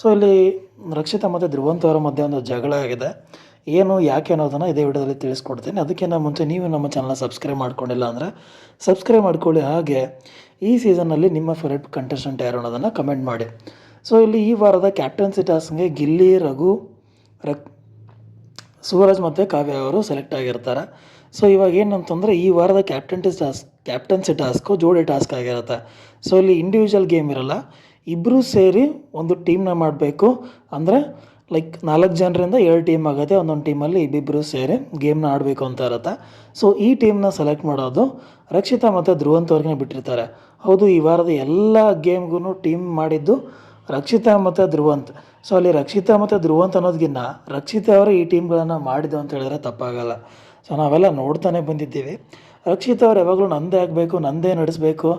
So ಇಲ್ಲಿ ರಕ್ಷಿತಾ ಮತ್ತು ಧ್ರುವಂತವರ ಮಧ್ಯೆ ಒಂದು ಜಗಳ ಆಗಿದೆ. ಏನು, ಯಾಕೆ ಅನ್ನೋದನ್ನು ಇದೇ ವಿಡಿಯೋದಲ್ಲಿ ತಿಳಿಸ್ಕೊಡ್ತೀನಿ. ಅದಕ್ಕಿಂತ ಮುಂಚೆ ನೀವು ನಮ್ಮ ಚಾನಲ್ನ ಸಬ್ಸ್ಕ್ರೈಬ್ ಮಾಡ್ಕೊಂಡಿಲ್ಲ ಅಂದರೆ ಸಬ್ಸ್ಕ್ರೈಬ್ ಮಾಡ್ಕೊಳ್ಳಿ. ಹಾಗೆ ಈ ಸೀಸನ್ನಲ್ಲಿ ನಿಮ್ಮ ಫೇವ್ರೆಟ್ ಕಂಟೆಸ್ಟೆಂಟ್ ಯಾರು ಅನ್ನೋದನ್ನು ಕಮೆಂಟ್ ಮಾಡಿ. ಸೊ ಇಲ್ಲಿ ಈ ವಾರದ ಕ್ಯಾಪ್ಟನ್ಸಿ ಟಾಸ್ಕ್ಗೆ ಗಿಲ್ಲಿ, ರಘು, ರಕ್, ಸೂರಜ್ ಮತ್ತು ಕಾವ್ಯ ಅವರು ಸೆಲೆಕ್ಟ್ ಆಗಿರ್ತಾರೆ. ಸೊ ಇವಾಗ ಏನಂತಂದರೆ ಈ ವಾರದ ಕ್ಯಾಪ್ಟನ್ಸಿ ಟಾಸ್ಕ್ ಕ್ಯಾಪ್ಟನ್ಸಿ ಟಾಸ್ಕು ಜೋಡಿ ಟಾಸ್ಕ್ ಆಗಿರುತ್ತೆ. ಸೊ ಇಲ್ಲಿ ಇಂಡಿವಿಜುವಲ್ ಗೇಮ್ ಇರಲ್ಲ. ಇಬ್ಬರೂ ಸೇರಿ ಒಂದು ಟೀಮ್ನ ಮಾಡಬೇಕು. ಅಂದರೆ ಲೈಕ್ ನಾಲ್ಕು ಜನರಿಂದ ಎರಡು ಟೀಮ್ ಆಗುತ್ತೆ. ಒಂದೊಂದು ಟೀಮಲ್ಲಿ ಇಬ್ಬಿಬ್ಬರು ಸೇರಿ ಗೇಮ್ನ ಆಡಬೇಕು ಅಂತ ಇರುತ್ತೆ. ಸೊ ಈ ಟೀಮ್ನ ಸೆಲೆಕ್ಟ್ ಮಾಡೋದು ರಕ್ಷಿತಾ ಮತ್ತು ಧ್ರುವಂತವ್ರಿಗೆ ಬಿಟ್ಟಿರ್ತಾರೆ. ಹೌದು, ಈ ವಾರದ ಎಲ್ಲ ಗೇಮ್ಗೂ ಟೀಮ್ ಮಾಡಿದ್ದು ರಕ್ಷಿತಾ ಮತ್ತು ಧ್ರುವಂತ್. ಸೊ ಅಲ್ಲಿ ರಕ್ಷಿತಾ ಮತ್ತು ಧ್ರುವಂತ್ ಅನ್ನೋದಕ್ಕಿಂತ ರಕ್ಷಿತಾ ಅವರು ಈ ಟೀಮ್ಗಳನ್ನು ಮಾಡಿದ್ದು ಅಂತ ಹೇಳಿದ್ರೆ ತಪ್ಪಾಗಲ್ಲ. ಸೊ ನಾವೆಲ್ಲ ನೋಡ್ತಾನೆ ಬಂದಿದ್ದೀವಿ. ರಕ್ಷಿತಾ ಅವ್ರು ಯಾವಾಗಲೂ ನಂದೇ ಆಗಬೇಕು, ನಂದೇ ನಡೆಸಬೇಕು.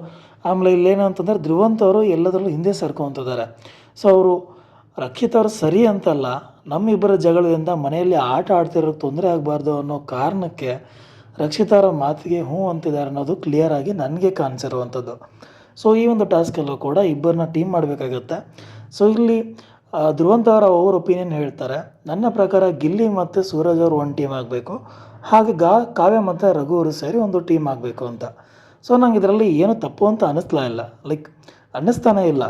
ಆಮೇಲೆ ಇಲ್ಲೇನು ಅಂತಂದರೆ ಧ್ರುವಂತ ಅವರು ಎಲ್ಲದರಲ್ಲೂ ಹಿಂದೆ ಸರ್ಕೊಂತಿದ್ದಾರೆ. ಸೊ ಅವರು ರಕ್ಷಿತ್ ಅವರು ಸರಿ ಅಂತಲ್ಲ, ನಮ್ಮಿಬ್ಬರ ಜಗಳದಿಂದ ಮನೆಯಲ್ಲಿ ಆಟ ಆಡ್ತಿರೋಕ್ಕೆ ತೊಂದರೆ ಆಗಬಾರ್ದು ಅನ್ನೋ ಕಾರಣಕ್ಕೆ ರಕ್ಷಿತ ಅವರ ಮಾತಿಗೆ ಹ್ಞೂ ಅಂತಿದ್ದಾರೆ ಅನ್ನೋದು ಕ್ಲಿಯರ್ ಆಗಿ ನನಗೆ ಕಾಣಿಸಿರುವಂಥದ್ದು. ಸೊ ಈ ಒಂದು ಟಾಸ್ಕಲ್ಲೂ ಕೂಡ ಇಬ್ಬರನ್ನ ಟೀಮ್ ಮಾಡಬೇಕಾಗತ್ತೆ. ಸೊ ಇಲ್ಲಿ ಆ, ಅವ್ರ ಒಪಿನಿಯನ್ ಹೇಳ್ತಾರೆ ನನ್ನ ಪ್ರಕಾರ ಗಿಲ್ಲಿ ಮತ್ತು ಸೂರಜ್ ಅವರು ಒಂದು ಟೀಮ್ ಆಗಬೇಕು. ಹಾಗೆ ಗಾ ಕಾವ್ಯ ಮತ್ತು ರಘು ಅವರು ಸೇರಿ ಒಂದು ಟೀಮ್ ಆಗಬೇಕು ಅಂತ. ಸೊ ನಂಗೆ ಇದರಲ್ಲಿ ಏನು ತಪ್ಪು ಅಂತ ಅನ್ನಿಸ್ಲಾ ಇಲ್ಲ. ಲೈಕ್ ಅನ್ನಿಸ್ತಾನೆ ಇಲ್ಲ.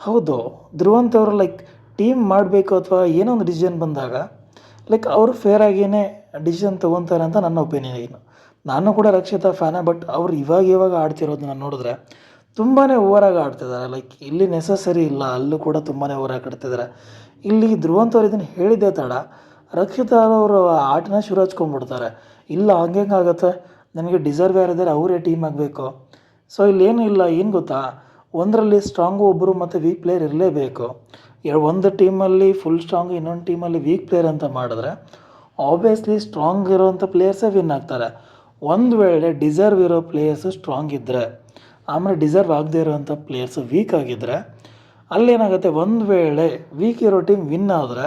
ಹೌದು ಧ್ರುವಂತವರು ಲೈಕ್ ಟೀಮ್ ಮಾಡಬೇಕು ಅಥವಾ ಏನೋ ಒಂದು ಡಿಸಿಷನ್ ಬಂದಾಗ ಲೈಕ್ ಅವರು ಫೇರ್ ಆಗಿಯೇ ಡಿಸಿಷನ್ ತೊಗೊತಾರೆ ಅಂತ ನನ್ನ ಒಪಿನಿಯನ್ ನಾನು ಕೂಡ ರಕ್ಷಿತಾ ಫ್ಯಾನೇ ಬಟ್ ಅವ್ರು ಇವಾಗ ಇವಾಗ ಆಡ್ತಿರೋದು ನಾನು ನೋಡಿದ್ರೆ ತುಂಬಾ ಓವರಾಗಿ ಆಡ್ತಿದ್ದಾರೆ ಲೈಕ್ ಇಲ್ಲಿ ನೆಸಸರಿ ಇಲ್ಲ. ಅಲ್ಲೂ ಕೂಡ ತುಂಬಾ ಓವರಾಗಿ ಆಡ್ತಿದ್ದಾರೆ ಇಲ್ಲಿ ಧ್ರುವಂತವ್ರು ಇದನ್ನು ಹೇಳಿದ್ದೆ ತಡ. ರಕ್ಷಿತ ಅವರು ಆಟನ ಶುರು ಹಚ್ಕೊಂಡ್ಬಿಡ್ತಾರೆ. ಇಲ್ಲ ಹಂಗೆ ಆಗುತ್ತೆ? ನನಗೆ ಡಿಸರ್ವ್ ಯಾರಿದ್ದಾರೆ ಅವರೇ ಟೀಮ್ ಆಗಬೇಕು. ಸೊ ಇಲ್ಲೇನು ಇಲ್ಲ, ಏನು ಗೊತ್ತಾ? ಒಂದರಲ್ಲಿ ಸ್ಟ್ರಾಂಗು ಒಬ್ಬರು ಮತ್ತು ವೀಕ್ ಪ್ಲೇಯರ್ ಇರಲೇಬೇಕು. ಎರಡು ಒಂದು ಟೀಮಲ್ಲಿ ಫುಲ್ ಸ್ಟ್ರಾಂಗ್ ಇನ್ನೊಂದು ಟೀಮಲ್ಲಿ ವೀಕ್ ಪ್ಲೇಯರ್ ಅಂತ ಮಾಡಿದ್ರೆ ಆಬ್ವಿಯಸ್ಲಿ ಸ್ಟ್ರಾಂಗ್ ಇರೋವಂಥ ಪ್ಲೇಯರ್ಸೇ ವಿನ್ ಆಗ್ತಾರೆ. ಒಂದು ವೇಳೆ ಡಿಸರ್ವ್ ಇರೋ ಪ್ಲೇಯರ್ಸು ಸ್ಟ್ರಾಂಗ್ ಇದ್ದರೆ ಆಮೇಲೆ ಡಿಸರ್ವ್ ಆಗದೇ ಇರೋವಂಥ ಪ್ಲೇಯರ್ಸ್ ವೀಕ್ ಆಗಿದ್ದರೆ ಅಲ್ಲೇನಾಗುತ್ತೆ? ಒಂದು ವೇಳೆ ವೀಕ್ ಇರೋ ಟೀಮ್ ವಿನ್ ಆದರೆ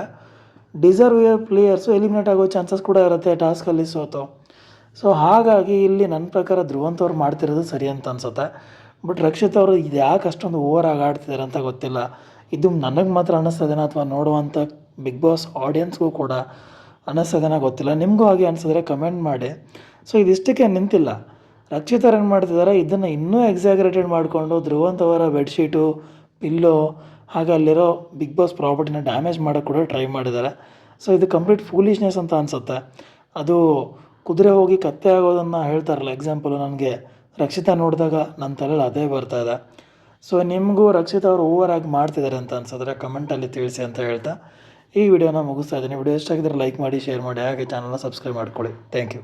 ಡಿಸರ್ವ್ ಪ್ಲೇಯರ್ಸು ಎಲಿಮಿನೇಟ್ ಆಗೋ ಚಾನ್ಸಸ್ ಕೂಡ ಇರುತ್ತೆ ಟಾಸ್ಕಲ್ಲಿ ಸೋತು ಸೊ ಹಾಗಾಗಿ ಇಲ್ಲಿ ನನ್ನ ಪ್ರಕಾರ ಧ್ರುವಂತ್ ಅವ್ರು ಮಾಡ್ತಿರೋದು ಸರಿ ಅಂತ ಅನ್ಸುತ್ತೆ. ಬಟ್ ರಕ್ಷಿತ್ ಅವರು ಇದು ಯಾಕೆ ಅಷ್ಟೊಂದು ಓವರ್ ಆಗಿ ಆಡ್ತಿದ್ದಾರೆ ಅಂತ ಗೊತ್ತಿಲ್ಲ. ಇದು ನನಗೆ ಮಾತ್ರ ಅನ್ನಿಸ್ತದೇನೋ ಅಥವಾ ನೋಡುವಂಥ ಬಿಗ್ ಬಾಸ್ ಆಡಿಯನ್ಸ್ಗೂ ಕೂಡ ಅನ್ನಿಸ್ತದೇನೋ ಗೊತ್ತಿಲ್ಲ. ನಿಮಗೂ ಹಾಗೆ ಅನಿಸಿದ್ರೆ ಕಮೆಂಟ್ ಮಾಡಿ. ಸೊ ಇದಿಷ್ಟಕ್ಕೆ ನಿಂತಿಲ್ಲ. ರಕ್ಷಿತ್ ಅವ್ರು ಏನು ಮಾಡ್ತಿದ್ದಾರೆ ಇದನ್ನು ಇನ್ನೂ ಎಕ್ಸಾಗ್ರೇಟೆಡ್ ಮಾಡಿಕೊಂಡು ಧ್ರುವಂತವರ ಬೆಡ್ಶೀಟು ಪಿಲ್ಲೋ ಹಾಗೆ ಅಲ್ಲಿರೋ ಬಿಗ್ ಬಾಸ್ ಪ್ರಾಪರ್ಟಿನ ಡ್ಯಾಮೇಜ್ ಮಾಡೋಕ್ಕೆ ಕೂಡ ಟ್ರೈ ಮಾಡಿದ್ದಾರೆ ಸೊ ಇದು ಕಂಪ್ಲೀಟ್ ಫೂಲಿಶ್ನೆಸ್ ಅಂತ ಅನಿಸುತ್ತೆ. ಅದು ಕುದುರೆ ಹೋಗಿ ಕತ್ತೆ ಆಗೋದನ್ನು ಹೇಳ್ತಾರಲ್ಲ ಎಕ್ಸಾಂಪಲು ನನಗೆ. ರಕ್ಷಿತಾ ನೋಡಿದಾಗ ನನ್ನ ತಲೆಯಲ್ಲಿ ಅದೇ ಬರ್ತಾ ಇದೆ. ಸೊ ನಿಮಗೂ ರಕ್ಷಿತಾ ಅವರು ಓವರ್ ಆಗಿ ಮಾಡ್ತಿದ್ದಾರೆ ಅಂತ ಅನ್ಸಿದ್ರೆ ಕಮೆಂಟಲ್ಲಿ ತಿಳಿಸಿ ಅಂತ ಹೇಳ್ತಾ. ಈ ವಿಡಿಯೋನ ಮುಗಿಸ್ತಾ ಇದ್ದೀನಿ. ವಿಡಿಯೋ ಇಷ್ಟ ಆಗಿದ್ರೆ ಲೈಕ್ ಮಾಡಿ ಶೇರ್ ಮಾಡಿ, ಹಾಗೆ ಚಾನಲ್ನ ಸಬ್ಸ್ಕ್ರೈಬ್ ಮಾಡ್ಕೊಳ್ಳಿ. Thank you